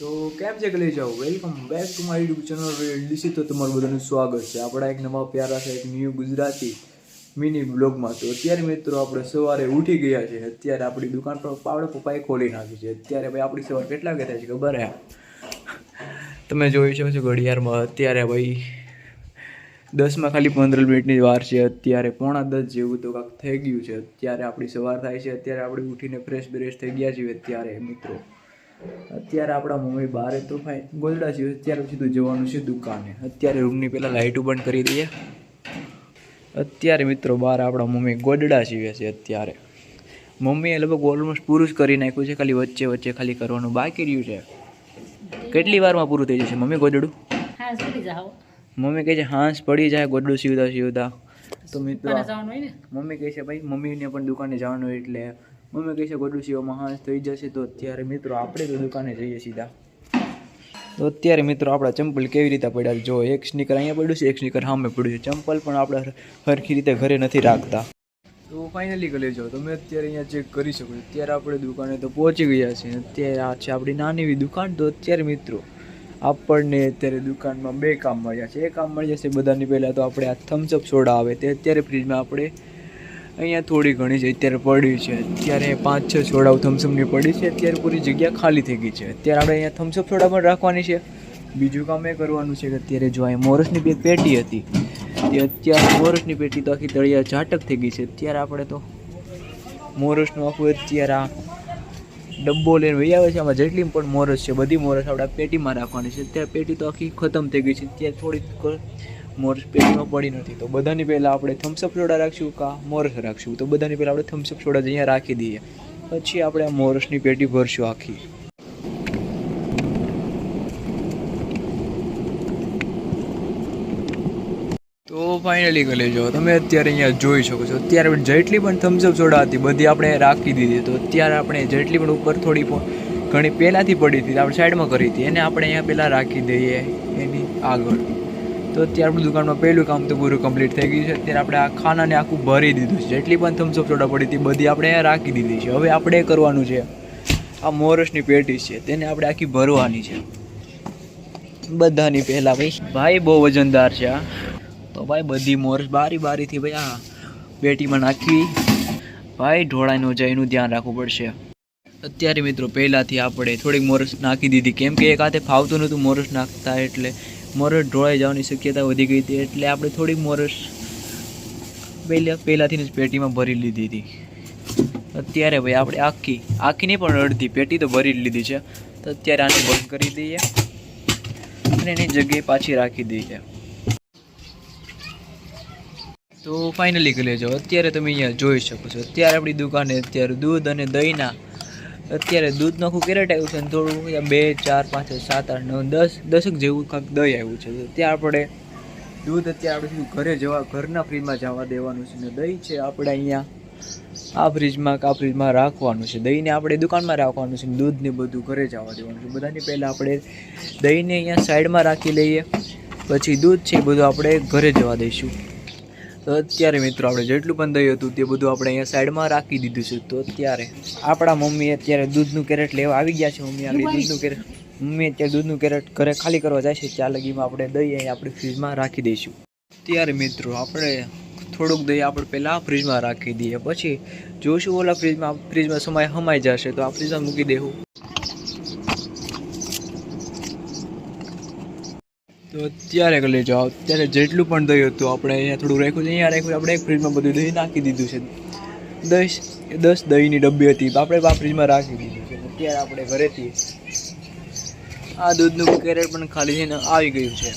તો કેમ છે ગલી જાઓ welcome back to my YouTube channel DC તો તમારું બધાનું સ્વાગત છે. આપણા એક નવા પ્યારા છે, એક ન્યૂ ગુજરાતી મિની બ્લોગમાં તો અત્યારે મિત્રો આપણે સવારે ઉઠી ગયા છે અત્યારે આપણી દુકાન પર પાવડે પપ્પાએ ખોલી નાખી છે. અત્યારે ભાઈ આપણી સવાર કેટલા વાગે થાય છે ખબર હે? તમે જોઈ શકો છો ઘડિયાળમાં અત્યારે ભાઈ દસમાં ખાલી પંદર મિનિટની વાર છે. અત્યારે પોણા દસ જેવું તો કાંક થઈ ગયું છે. અત્યારે આપણી સવાર થાય છે. અત્યારે આપણે ઉઠીને ફ્રેશ બ્રેશ થઈ ગયા છીએ અત્યારે મિત્રો. અત્યારે આપણા મમ્મી બહાર તો ફાઈ ગોલડા છે અત્યારે સીધું જવાનું છે દુકાને. અત્યારે રૂમની પહેલાં લાઇટો બંધ કરી દઈએ. અત્યારે મિત્રો બહાર આપણા મમ્મી ગોદડા સીવે છે અત્યારે. મમ્મીએ લગભગ ઓલમોસ્ટ પૂરું જ કરી નાખ્યું છે ખાલી વચ્ચે વચ્ચે ખાલી કરવાનું બાકી રહ્યું છે. કેટલી વારમાં પૂરું થઈ જશે મમ્મી ગોદડું જાઓ મમ્મી કહે છે હાંસ પડી જાય ગોડડું સીવતા સીવતા. તો મિત્રો મમ્મી કહે છે ભાઈ મમ્મીને પણ દુકાને જવાનું એટલે મમ્મી કહી છે, ગોડું સીવામાં થઈ જશે તો અત્યારે મિત્રો આપણે તો દુકાને જઈએ સીધા. તો અત્યારે મિત્રો આપણા ચંપલ કેવી રીતે પડ્યા જો એક સ્નીકર અહીંયા પડ્યું છે, એક સ્નીકર સામે પડ્યું છે. ચંપલ પણ આપણે સરખી રીતે ઘરે નથી રાખતા. તો ફાઇનલી કરી લેજો. તમે અત્યારે અહીંયા ચેક કરી શકો અત્યારે આપણે દુકાને તો પહોંચી ગયા છીએ. અત્યારે આ છે આપણી નાની એવી દુકાન. તો અત્યારે મિત્રો આપણને અત્યારે દુકાનમાં બે કામ મળ્યા છે. એ કામ મળી જશે બધાની પહેલાં તો આપણે આ થમ્સઅપ સોડા આવે. તે અત્યારે ફ્રીજમાં આપણે અહીંયા થોડી ઘણી જ અત્યારે પડી છે. અત્યારે પાંચ, છ સોડાઓ થમ્સઅપની પડી છે. અત્યારે પૂરી જગ્યા ખાલી થઈ ગઈ છે. અત્યારે આપણે અહીંયા થમ્સઅપ સોડા પણ રાખવાની છે. બીજું કામ એ કરવાનું છે કે અત્યારે જો અહીંયા મોરસની બે પેટી હતી, તે અત્યારે મોરસની પેટી તો આખી તળિયા ઝાટક થઈ ગઈ છે. અત્યારે આપણે તો મોરસનું આખું અત્યારે આ ડબ્બો લઈને વહી આવે છે. આમાં જેટલી પણ મોરસ છે, બધી મોરસ આપણે પેટીમાં રાખવાની છે. અત્યારે પેટી તો આખી ખતમ થઈ ગઈ છે. અત્યારે થોડીક મોરસ પેટીમાં પડી નથી. તો બધાની પહેલાં આપણે થમ્સઅપ સોડા રાખશું કા મોરસ રાખશું? તો બધાની પહેલાં આપણે થમ્સઅપ સોડા અહીંયા રાખી દઈએ. પછી આપણે આ મોરસની પેટી ભરશું આખી. તો ફાઇનલી કરી લેજો તમે અત્યારે અહીંયા જોઈ શકો છો. અત્યારે જેટલી પણ થમ્સઅપ સોડા હતી, બધી આપણે રાખી દીધી. તો અત્યારે આપણે જેટલી પણ ઉપર થોડી પણ ઘણી પહેલાંથી પડી હતી આપણે સાઈડમાં કરી હતી. એને આપણે અહીંયા પહેલાં રાખી દઈએ. એની આગળ. તો અત્યારે આપણી દુકાનમાં પહેલું કામ તો પૂરું કમ્પ્લીટ થઈ ગયું છે. અત્યારે આપણે આ ખાનાને આખું ભરી દીધું છે. જેટલી પણ થમ્સઅપ સોડા પડી હતી, બધી આપણે રાખી દીધી છે. હવે આપણે કરવાનું છે. આ મોરસની પેટી છે. તેને આપણે આખી ભરવાની છે. બધાની પહેલાં ભાઈ. ભાઈ બહુ વજનદાર છે આ. તો ભાઈ બધી મોરસ બારી બારીથી ભાઈ આ પેટીમાં નાખી. ભાઈ ઢોળાઈ ન જાય એનું ધ્યાન રાખવું પડશે. અત્યારે મિત્રો પહેલાંથી આપણે થોડીક મોરસ નાખી દીધી. કેમ કે એક હાથે ફાવતું નહોતું મોરસ નાખતા એટલે મોરસ ઢોળાઈ જવાની શક્યતા વધી ગઈ હતી એટલે આપણે થોડી મોરસ પહેલાં પહેલાંથી જ પેટીમાં ભરી લીધી હતી. અત્યારે ભાઈ આપણે આખી આખી નહીં પણ અડધી પેટી તો ભરી જ લીધી છે. તો અત્યારે આને બંધ કરી દઈએ અને એની જગ્યાએ પાછી રાખી દઈએ. તો ફાઇનલી કરી લેજો અત્યારે તમે અહીંયા જોઈ શકો છો. અત્યારે આપણી દુકાને અત્યારે દૂધ અને દહીંના અત્યારે દૂધ નાખું કેરેટ આવ્યું છે અને થોડું બે, ચાર, પાંચ સાત, આઠ, નવ, દસ, દસક જેવું કાંક દહીં આવ્યું છે. તો ત્યાં આપણે દૂધ અત્યારે આપણે ઘરે જવા, ઘરના ફ્રીજમાં જવા દેવાનું છે ને દહીં છે આપણે અહીંયા. આ ફ્રીજમાં આ ફ્રીજમાં રાખવાનું છે. દહીંને આપણે દુકાનમાં રાખવાનું છે દૂધને બધું ઘરે જવા દેવાનું છે. બધાની પહેલાં આપણે દહીંને અહીંયા સાઈડમાં રાખી લઈએ. પછી દૂધ છે એ બધું આપણે ઘરે જવા દઈશું. તો અત્યારે મિત્રો આપણે જેટલું પણ દહીં હતું તે બધું આપણે અહીંયા સાઈડમાં રાખી દીધું છે. તો અત્યારે આપણા મમ્મી અત્યારે દૂધનું કેરેટ લેવા આવી ગયા છે. મમ્મી આપણે દૂધનું કેરેટ મમ્મી અત્યારે દૂધનું કેરેટ ઘરે ખાલી કરવા જાય છે. ત્યાં લગીમાં આપણે દહીં અહીંયા આપણે ફ્રીજમાં રાખી દઈશું. ત્યારે મિત્રો આપણે થોડુંક દહીં આપણે પહેલાં ફ્રીજમાં રાખી દઈએ. પછી જોશું ઓલા ફ્રીજમાં ફ્રીજમાં સમય હમાઈ જશે તો આ ફ્રીજમાં મૂકી દેવું તો અત્યારે કરી લેજો. અત્યારે જેટલું પણ દહીં હતું, આપણે અહીંયા થોડું રાખ્યું છે. અહીંયા રાખ્યું આપણે એક ફ્રીજમાં બધું દહીં નાખી દીધું છે. દસ દસ દહીંની ડબ્બી હતી આપણે આ ફ્રીજમાં રાખી દીધું છે. અત્યારે આપણે ઘરેથી આ દૂધનું કેરેટ પણ ખાલી થઈને આવી ગયું છે.